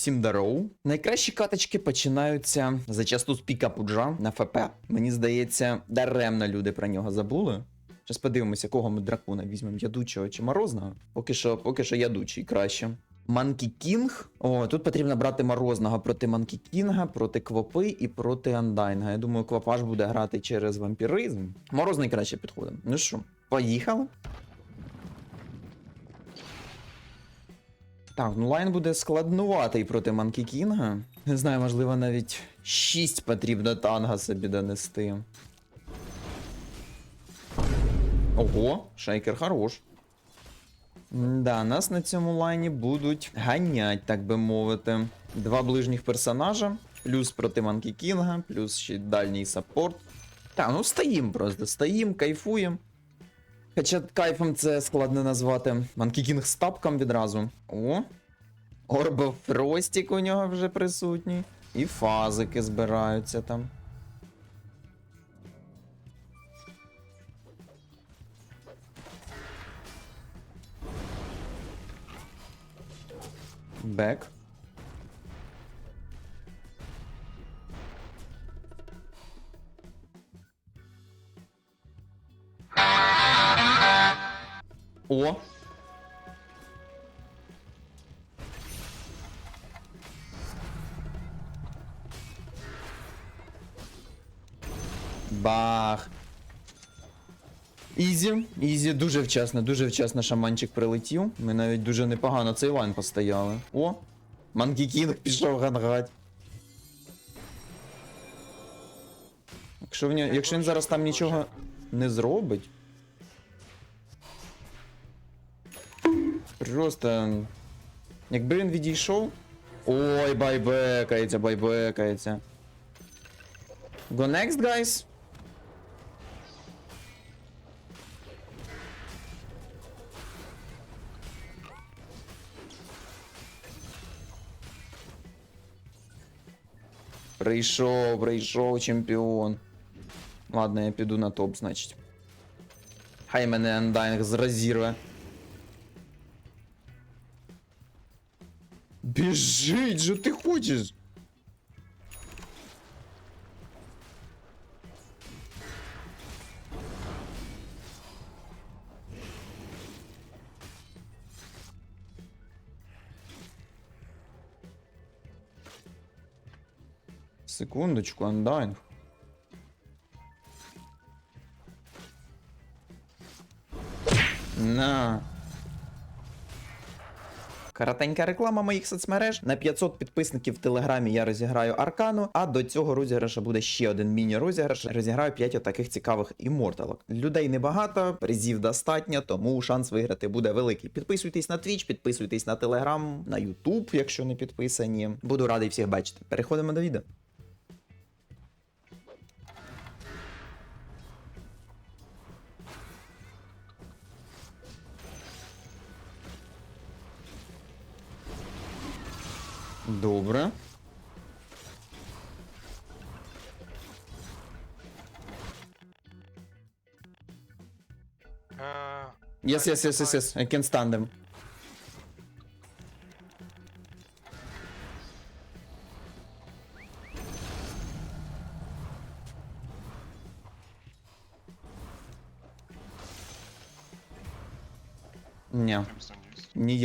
Всім здорово. Найкращі каточки починаються зачасту з піка пуджа на ФП. Мені здається, даремно люди про нього забули. Зараз подивимося, кого ми дракона візьмемо, ядучого чи морозного. Поки що, поки що ядучий краще. Манкі Кінг. О, тут потрібно брати морозного проти Манкі Кінга, проти Квопи і проти Андайнга. Я думаю, Квапаш буде грати через вампіризм. Морозний краще підходить. Ну що, поїхали? Так, ну лайн буде складнуватий проти Манкі Кінга. Не знаю, можливо, навіть 6 потрібно танга собі донести. Ого, шейкер хорош. Да, нас на цьому лайні будуть ганять, так би мовити. Два ближніх персонажа, плюс проти Манкі Кінга, плюс ще дальній саппорт. Так, ну стоїм просто, стоїм, кайфуєм. Хоча кайфом це складно назвати. Манкі Кінг з тапком відразу. О. Орбо Фростік у нього вже присутній. І фазики збираються там. Бек. О! Бах. Ізі, ізі, дуже вчасно, дуже вчасно шаманчик прилетів. Ми навіть дуже непогано цей лайн постояли. О! Манкі Кінг пішов гангать. Якщо, в нього- якщо він зараз там нічого не зробить. Просто. Якби він відійшов. Ой, байбекається, байбекається. Go next, guys. Прийшов, прийшов чемпіон. Ладно, я піду на топ, значить. Хай мене Андайнг зразірве. Біжить, же ти хочеш? Секундочку, Андайнг. На. Коротенька реклама моїх соцмереж. На 500 підписників в телеграмі я розіграю аркану, а до цього розіграша буде ще один міні-розіграш. Розіграю 5 отаких цікавих іморталок. Людей небагато, призів достатньо, тому шанс виграти буде великий. Підписуйтесь на Twitch, підписуйтесь на Telegram, на YouTube, якщо не підписані. Буду радий всіх бачити. Переходимо до відео. Добре. Uh, Yes, yes, yes, yes, yes. I can stand them.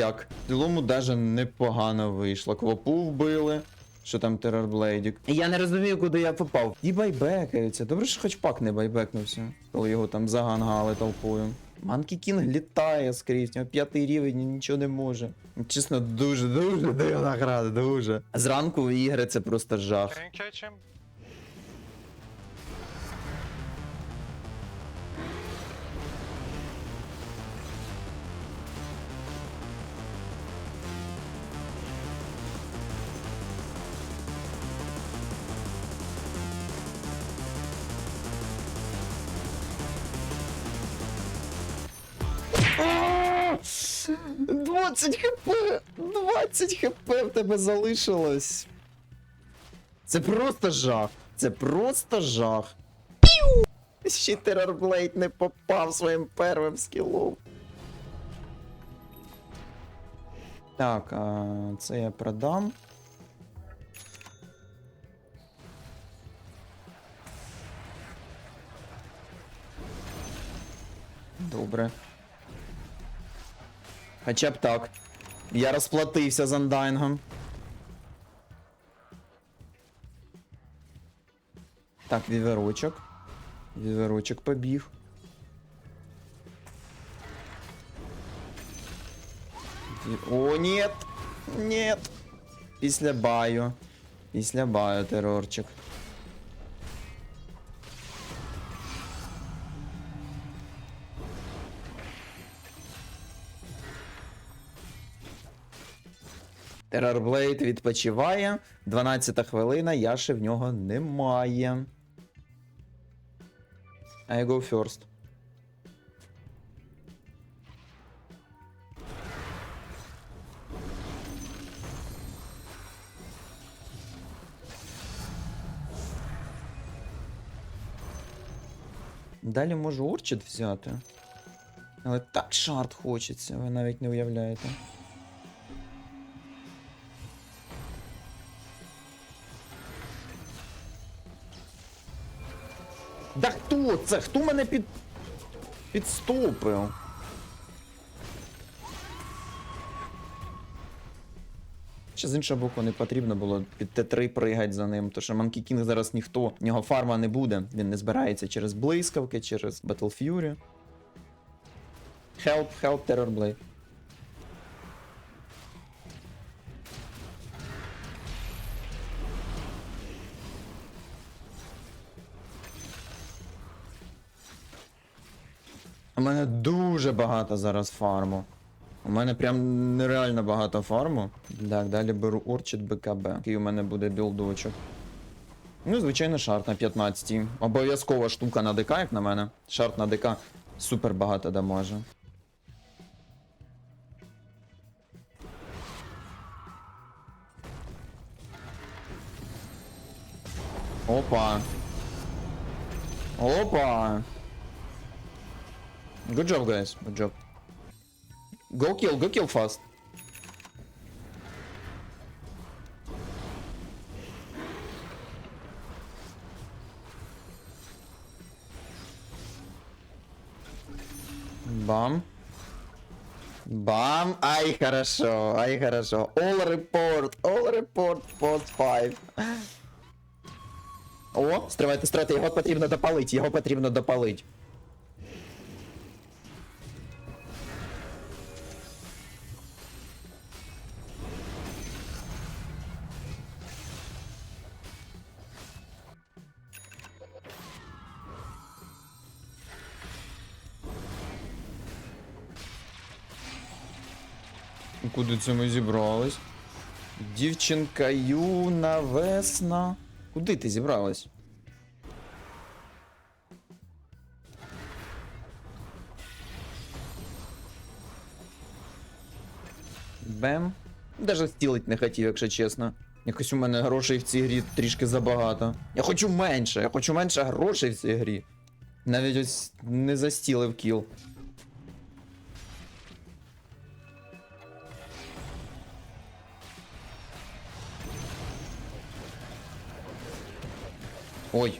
Ніяк. В цілому даже непогано вийшло. Квопу вбили. Що там терорблейдік? Я не розумію, куди я попав. І байбекаються. Добре, що хоч пак не байбекнувся, коли його там загангали толпою. Манкі Кінг літає скрізь, у нього п'ятий рівень нічого не може. Чесно, дуже, дуже дивна гра, дуже. Зранку ігри це просто жах. 20 хп! 20 хп в тебе залишилось. Це просто жах. Це просто жах. Піу! Ще терорблейд не попав своїм первим скілом. Так, а, це я продам. Добре. Хоча б так. Я розплатився з андайнгом. Так, віверочок. Віверочок побіг. О, нет! Нет! Після баю. Після баю терорчик. Террорблейд відпочиває. 12 хвилина, Яши в нього немає. I go first. Далі можу орчит взяти. Але так шарт хочеться, ви навіть не уявляєте. Да хто це? Хто мене під. підступив? Ще з іншого боку, не потрібно було під Т3 пригати за ним, тому що Monkey King зараз ніхто, в нього фарма не буде. Він не збирається через блискавки, через Battle Fury. Help, help, Terror Blade. Мене дуже багато зараз фарму. У мене прям нереально багато фарму. Так, далі беру Орчит БКБ. Який у мене буде білдочок. Ну, звичайно, шарт на 15. Обов'язкова штука на ДК, як на мене. Шарт на ДК супер багато дамаже. Опа. Опа. Good job, guys. Good job. Go kill, go kill fast. Бам. Бам. Ай, хорошо, ай, хорошо. All report, all report, post 5. О, стривайте, стривайте, його потрібно допалити, його потрібно допалити. Куди це ми зібрались? Дівчинка юна весна. Куди ти зібралась? Бем. Даже стілить не хотів, якщо чесно. Якось у мене грошей в цій грі трішки забагато. Я хочу менше, я хочу менше грошей в цій грі. Навіть ось не застілив кіл. Ой.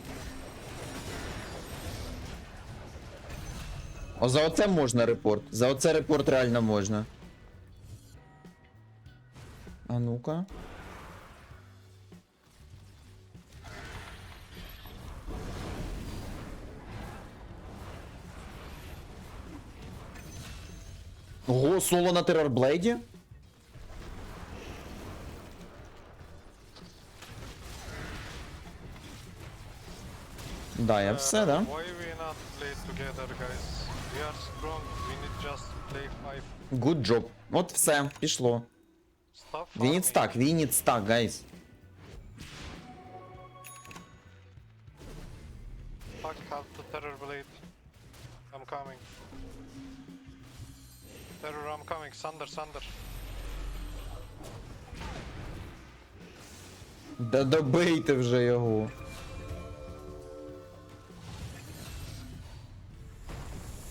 О, за оце можна репорт. За оце репорт реально можна. А ну-ка. Ого, соло на терорблейді? Да, я все, да? Why we not play together, guys? We are strong. We need just play five Good job. От все, пішло. stuff. We need farming. stack, we need stack, guys. Fuck, have the terror blade. I'm coming. Terror, I'm coming. Thunder, thunder. Да добийте вже його.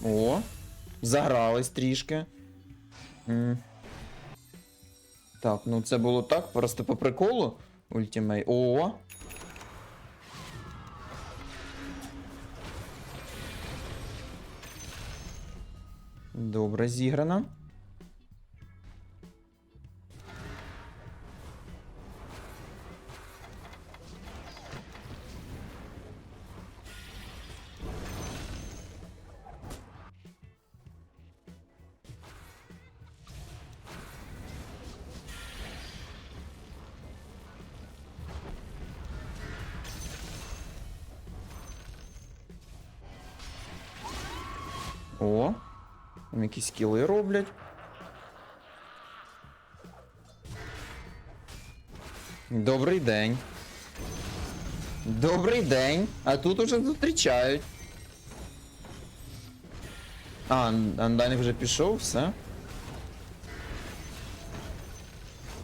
О, загрались трішки. Так, ну це було так, просто по приколу. Ультимей. О! Добре зіграно. О, там якісь кіли роблять. Добрий день. Добрий день. А тут уже зустрічають. А, Ан- Андайник вже пішов, все.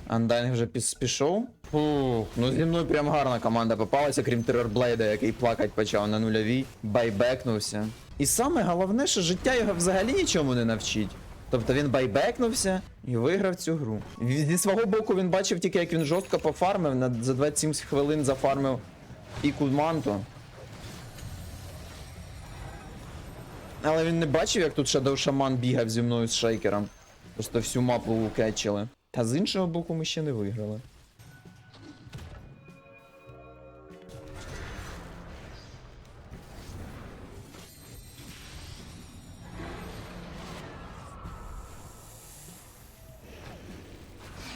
Андайник вже пішов. Фух, ну зі мною прям гарна команда попалася, крім Террорблейда, який плакать почав на нульовій, байбекнувся. І саме головне, що життя його взагалі нічому не навчить. Тобто він байбекнувся і виграв цю гру. Зі свого боку він бачив тільки, як він жорстко пофармив, за 27 хвилин зафармив піку манту. Але він не бачив, як тут Shadow Shaman бігав зі мною з шейкером. Просто всю мапу укетчили. Та з іншого боку ми ще не виграли.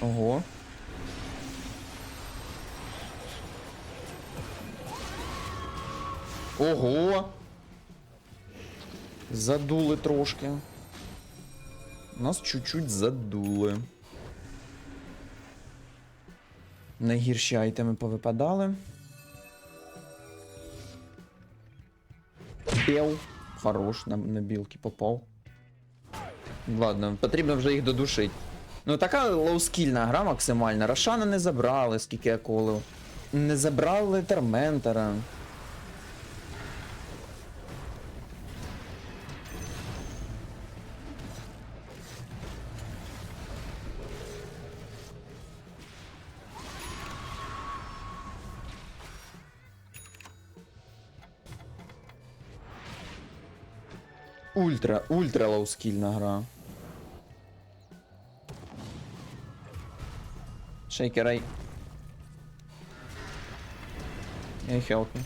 Ого. Ого. Задули трошки. Нас чуть-чуть задули. Найгірші айтеми повипадали. Бел. Хорош, на, на білки попав. Ладно, потрібно вже їх додушить. Ну така лоускільна гра максимальна. Рошана не забрали, скільки я колив. Не забрали Терментора. Ультра, ультра лоускільна гра. I help me.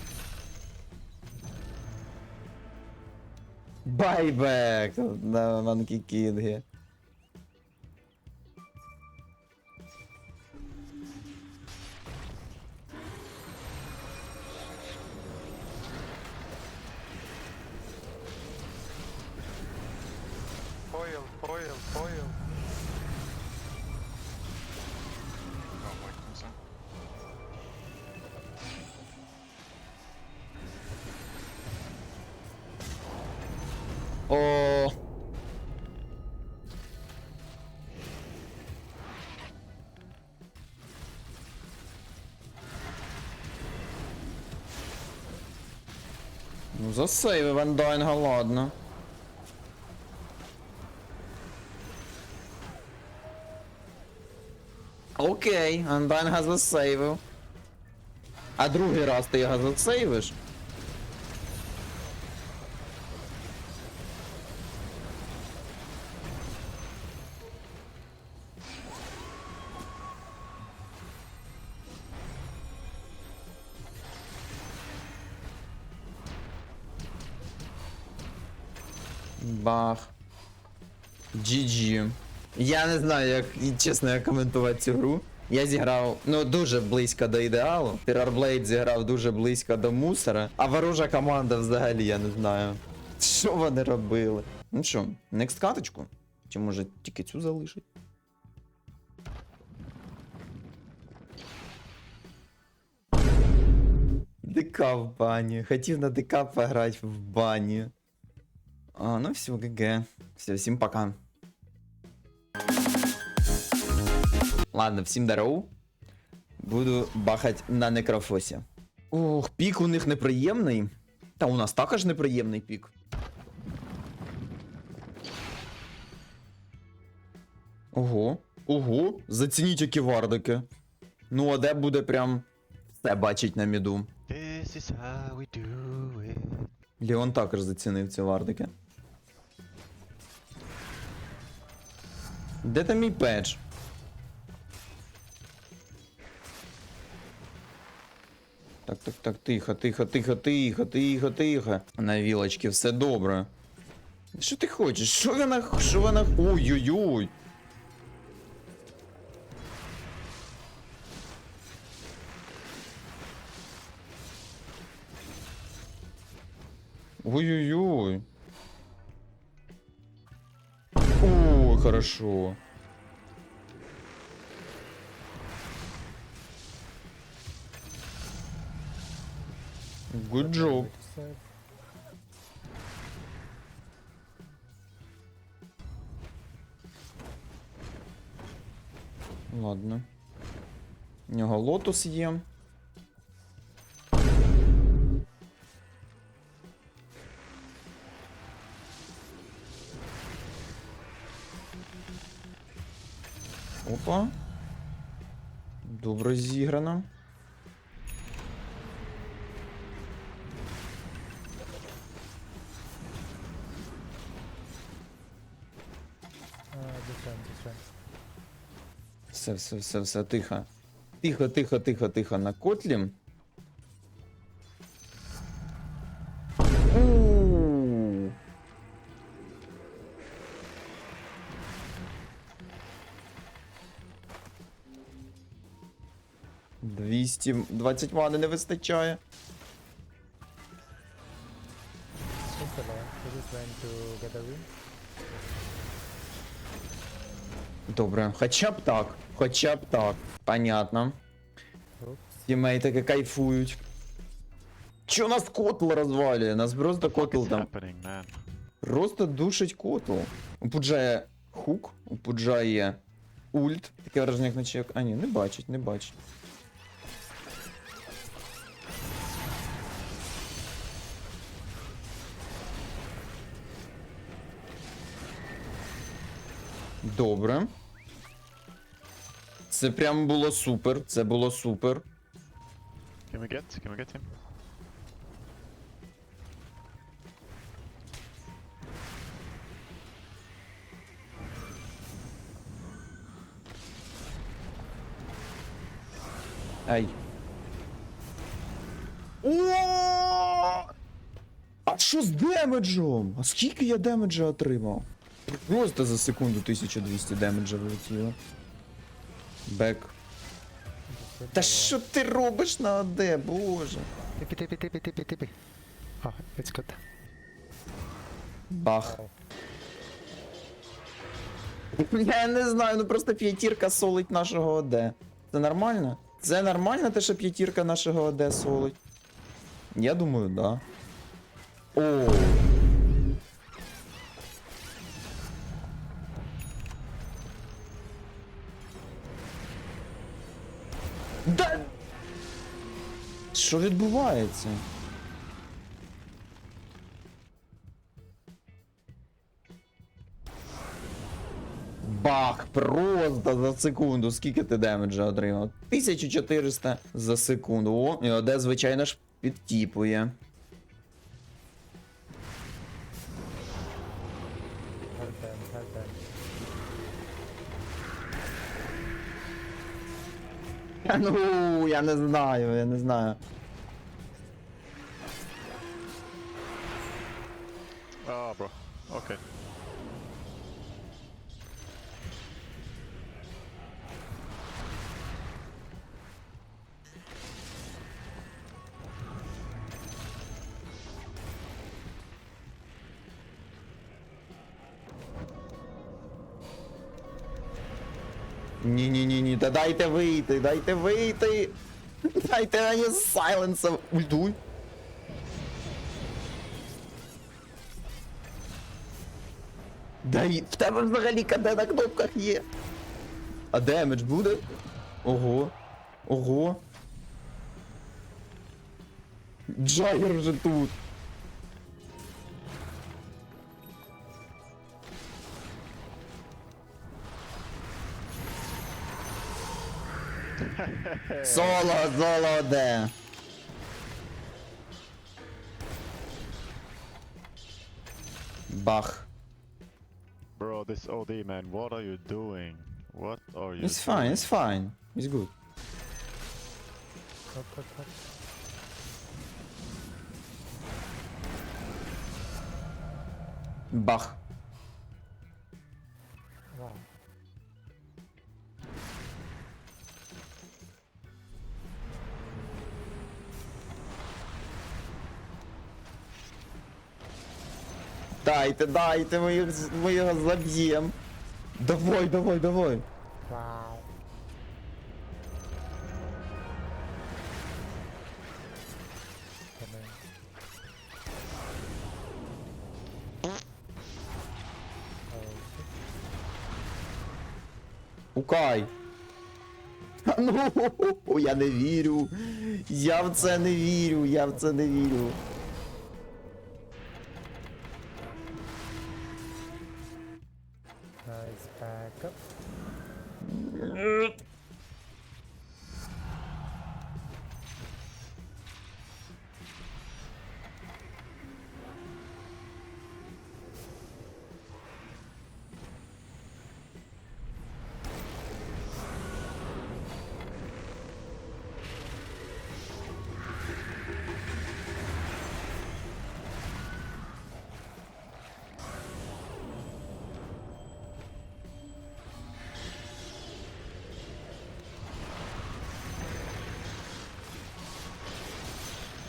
Байбек! На Манкі Кінгі. О. Ну, засейвив Андайнга, ладно. Окей, Андайнга засейвив. А другий раз ти його засейвиш? Бах. GG. Я не знаю, як чесно як коментувати цю гру. Я зіграв ну дуже близько до ідеалу. Terrorblade зіграв дуже близько до мусора, а ворожа команда взагалі я не знаю. Що вони робили? Ну що, next каточку? Чи може тільки цю залишить? ДК в бані. Хотів на ДК пограти в бані. А, ну все, ГГ. Все, всім пока. Ладно, всім здоров. Буду бахать на некрофосі. Ох, пік у них неприємний. Та у нас також неприємний пік. Ого, ого, зацініть які вардики. Ну, а де буде прям все бачить на міду. This is how we do it. Леон також зацінив ці вардики. Де там мій педж? Так, так, так, тихо, тихо, тихо, тихо, тихо, тихо. На вілочці все добре. Що ти хочеш? Що вона. Що вона. Ой-ой-ой. Ой-ой-ой. Хорошо. Good job. Ладно. У нього лотос є. Опа. Добре зіграно. Все, все, все, все, тихо. Тихо, тихо, тихо, тихо на котлі. 20 20 мани не вистачає. Добре, хоча б так. Хоча б так. Понятно. Тімей таки кайфують. Чо нас котл розвалює? Нас просто котл там. Просто душить котл. У хук, у ульт. Таке враження, як наче. А ні, не бачить, не бачить. Добре. Це прям було супер. Це було супер. Can we get? Can we get him? Ай. О! А що з демеджем? А скільки я демеджа отримав? Просто за секунду 1200 демеджа вилетіло. Бек. Та що ти робиш на АД, боже? Tippy, tippy, tippy, tippy, tippy. Oh, it's good. Бах. Я не знаю, ну просто п'ятірка солить нашого АД. Це нормально? Це нормально, те, що п'ятірка нашого АД солить? Я думаю, да. О. Що відбувається? Бах! Просто за секунду. Скільки ти демеджа отримав? 1400 за секунду. О, і оде, звичайно ж, підтіпує. Ну, я не знаю, я не знаю. Та дайте вийти, дайте вийти. Дайте мені сайленса. Ультуй. Дай, в тебе взагалі КД на кнопках є. А демедж буде? Ого. Ого. Джагер вже тут. Solo, solo there. Bach. Bro, this OD man, what are you doing? What are you It's fine, it's fine. It's good. Cut, cut, cut. Bach. Дайте, дайте, ми, з- ми його заб'єм. Давай, давай, давай. Oh. Пукай. Ну, я не вірю. Я в це не вірю, я в це не вірю. か、うん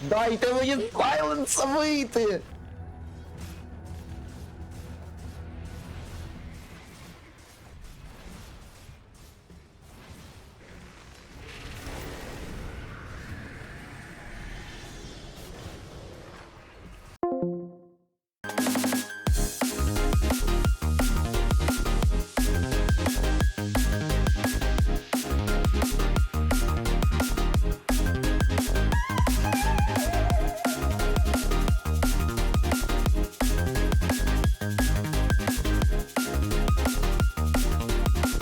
Дайте мені сайленса вийти!